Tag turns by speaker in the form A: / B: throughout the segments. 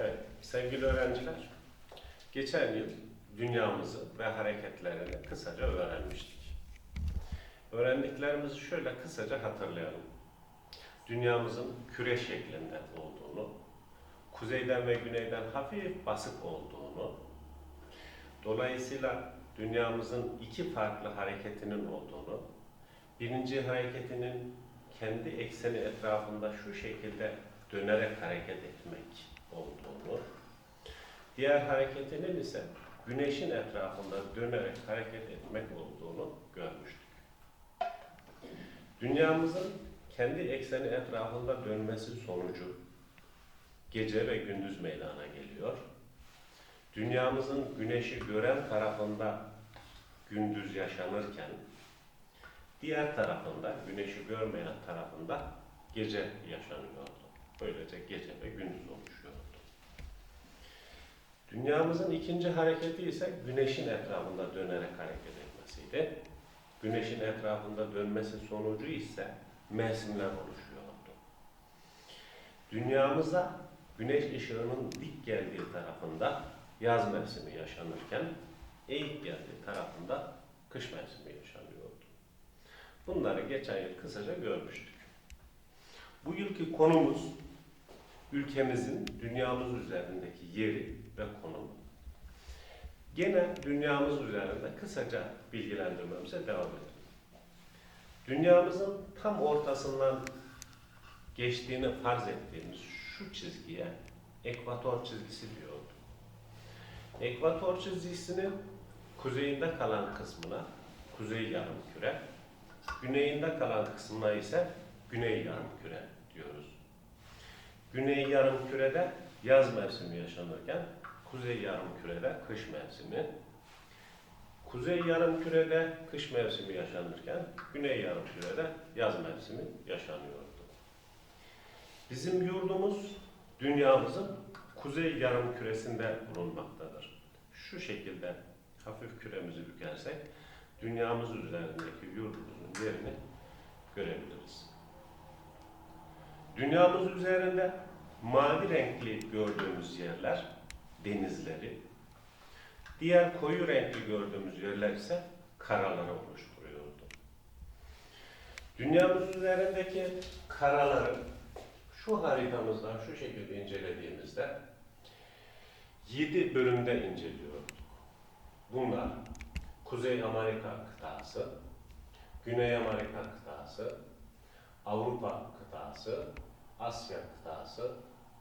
A: Evet, sevgili öğrenciler, geçen yıl dünyamızı ve hareketlerini kısaca öğrenmiştik. Öğrendiklerimizi şöyle kısaca hatırlayalım. Dünyamızın küre şeklinde olduğunu, kuzeyden ve güneyden hafif basık olduğunu, dolayısıyla dünyamızın iki farklı hareketinin olduğunu, birinci hareketinin kendi ekseni etrafında şu şekilde dönerek hareket etmek olduğunu, diğer hareketinin ise güneşin etrafında dönerek hareket etmek olduğunu görmüştük. Dünyamızın kendi ekseni etrafında dönmesi sonucu gece ve gündüz meydana geliyor. Dünyamızın güneşi gören tarafında gündüz yaşanırken, diğer tarafında, güneşi görmeyen tarafında gece yaşanıyordu. Böylece gece ve gündüz oluşuyordu. Dünyamızın ikinci hareketi ise güneşin etrafında dönerek hareket etmesiydi. Güneşin etrafında dönmesi sonucu ise mevsimler oluşuyordu. Dünyamıza güneş ışığının dik geldiği tarafında yaz mevsimi yaşanırken eğik geldiği tarafında kış mevsimi yaşanıyordu. Bunları geçen yıl kısaca görmüştük. Bu yılki konumuz ülkemizin dünyamız üzerindeki yeri ve konumu. Gene dünyamız üzerinde kısaca bilgilendirmemize devam edelim. Dünyamızın tam ortasından geçtiğini farz ettiğimiz şu çizgiye ekvator çizgisi diyordu. Ekvator çizgisinin kuzeyinde kalan kısmına kuzey yarımküre, güneyinde kalan kısmına ise güney yarımküre diyoruz. Güney yarımkürede yaz mevsimi yaşanırken kuzey yarımkürede kış mevsimi. Kuzey yarımkürede kış mevsimi yaşanırken güney yarımkürede yaz mevsimi yaşanıyordu. Bizim yurdumuz dünyamızın kuzey yarımküresinde bulunmaktadır. Şu şekilde hafif küremizi bükersek dünyamız üzerindeki yurdumuzun yerini görebiliriz. Dünyamız üzerinde mavi renkli gördüğümüz yerler denizleri, diğer koyu renkli gördüğümüz yerler ise karaları oluşturuyordu. Dünyamız üzerindeki karaları şu haritamızdan şu şekilde incelediğimizde 7 bölümde inceliyorduk. Bunlar Kuzey Amerika kıtası, Güney Amerika kıtası, Avrupa kıtası, Asya kıtası,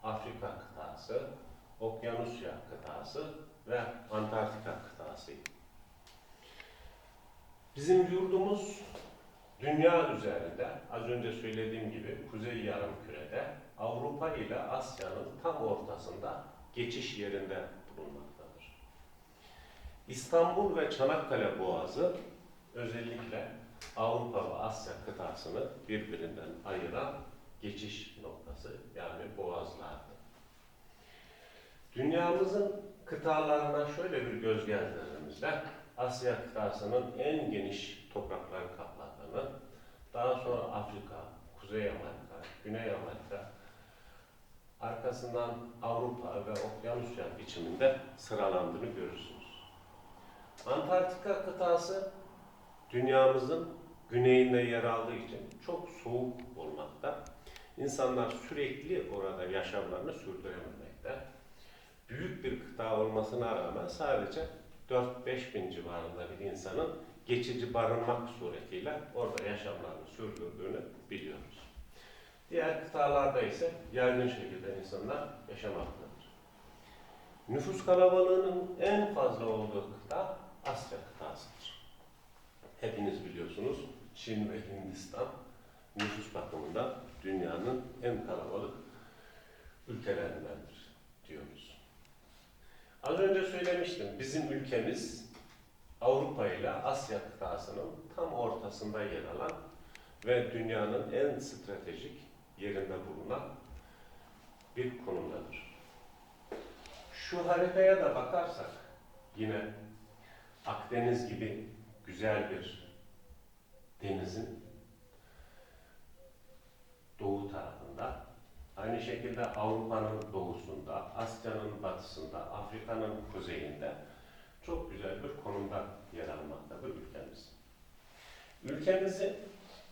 A: Afrika kıtası, Okyanusya kıtası ve Antarktika kıtasıydı. Bizim yurdumuz dünya üzerinde az önce söylediğim gibi Kuzey Yarımküre'de Avrupa ile Asya'nın tam ortasında geçiş yerinde bulunmaktadır. İstanbul ve Çanakkale Boğazı özellikle Avrupa ve Asya kıtasını birbirinden ayıran geçiş noktası yani boğazlardı. Dünyamızın kıtalarına şöyle bir göz gezdirdiğimizde Asya kıtasının en geniş toprakları kapladığını, daha sonra Afrika, Kuzey Amerika, Güney Amerika, arkasından Avrupa ve Okyanusya biçiminde sıralandığını görürsünüz. Antarktika kıtası dünyamızın güneyinde yer aldığı için çok soğuk olmakta. İnsanlar sürekli orada yaşamlarını sürdürememekte. Büyük bir kıta olmasına rağmen sadece 4-5 bin civarında bir insanın geçici barınmak suretiyle orada yaşamlarını sürdürdüğünü biliyoruz. Diğer kıtalarda ise yaygın şekilde insanlar yaşamaktadır. Nüfus kalabalığının en fazla olduğu kıta Asya kıtasıdır. Hepiniz biliyorsunuz Çin ve Hindistan nüfus bakımından dünyanın en kalabalık ülkelerindendir diyoruz. Az önce söylemiştim bizim ülkemiz Avrupa ile Asya kıtasının tam ortasında yer alan ve dünyanın en stratejik yerinde bulunan bir konumdadır. Şu haritaya da bakarsak yine Akdeniz gibi güzel bir denizin doğu tarafında Aynı şekilde Avrupa'nın doğusunda, Asya'nın batısında, Afrika'nın kuzeyinde çok güzel bir konumda yer almaktadır ülkemiz. Ülkemizi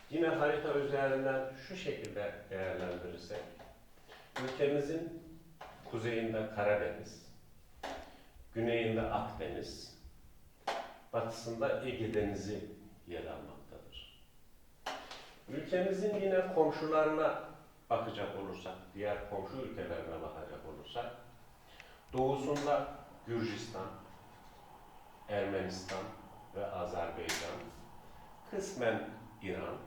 A: yine harita üzerinden şu şekilde değerlendirirsek, ülkemizin kuzeyinde Karadeniz, güneyinde Akdeniz, batısında Ege Denizi. Ülkemizin yine komşularına bakacak olursak, diğer komşu ülkelerine bakacak olursak, doğusunda Gürcistan, Ermenistan ve Azerbaycan, kısmen İran,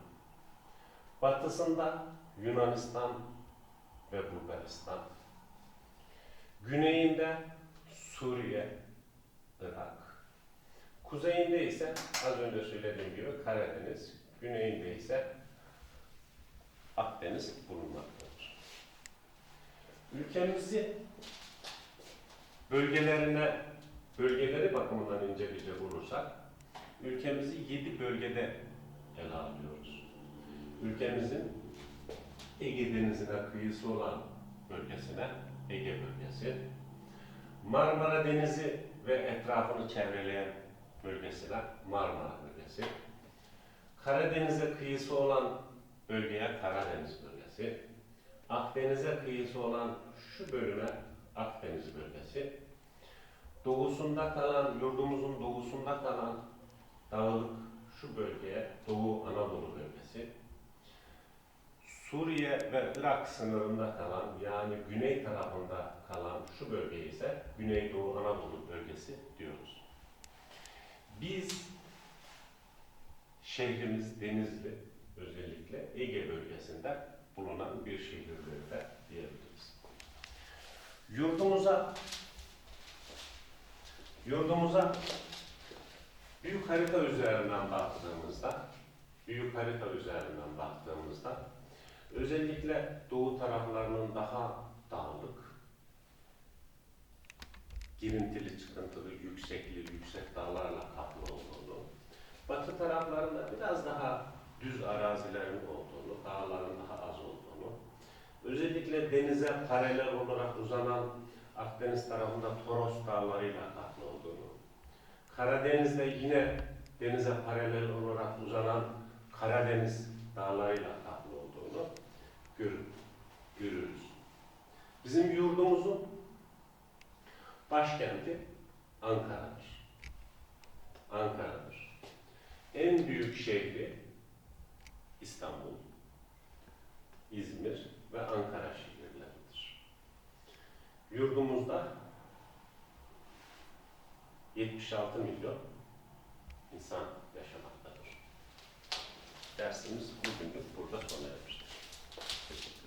A: batısında Yunanistan ve Bulgaristan, güneyinde Suriye, Irak, kuzeyinde ise az önce söylediğim gibi Karadeniz, güneyinde ise Akdeniz bulunmaktadır. Ülkemizi bölgelerine, bölgeleri bakımından inceleyecek olursak, ülkemizi yedi bölgede ele alıyoruz. Ülkemizin Ege Denizi'ne kıyısı olan bölgesine Ege bölgesi, Marmara Denizi ve etrafını çevreleyen bölgesine Marmara bölgesi, Karadeniz'e kıyısı olan bölgeye Karadeniz bölgesi, Akdeniz'e kıyısı olan şu bölüme Akdeniz bölgesi, doğusunda kalan, yurdumuzun doğusunda kalan dağlık şu bölgeye Doğu Anadolu bölgesi, Suriye ve Irak sınırında kalan yani güney tarafında kalan şu bölgeye ise Güneydoğu Anadolu bölgesi diyoruz. Biz şehrimiz Denizli özellikle Ege bölgesinde bulunan bir şehirlerde diyebiliriz. Yurdumuza yurdumuza büyük harita üzerinden baktığımızda büyük harita üzerinden baktığımızda özellikle doğu taraflarının daha dağlık, girintili, çıkıntılı, yüksekli, yüksek dağlarla kaplı olduğunu, batı taraflarında biraz daha düz arazilerin olduğunu, dağların daha az olduğunu, özellikle denize paralel olarak uzanan Akdeniz tarafında Toros dağlarıyla kaplı olduğunu, Karadeniz'de yine denize paralel olarak uzanan Karadeniz dağlarıyla kaplı olduğunu görür, görürüz. Bizim yurdumuzun başkenti Ankara'dır. Ankara'dır. En büyük şehri İstanbul, İzmir ve Ankara şehirleridir. Yurdumuzda 76 milyon insan yaşamaktadır. Dersimiz bugünlük burada sona ermiştir.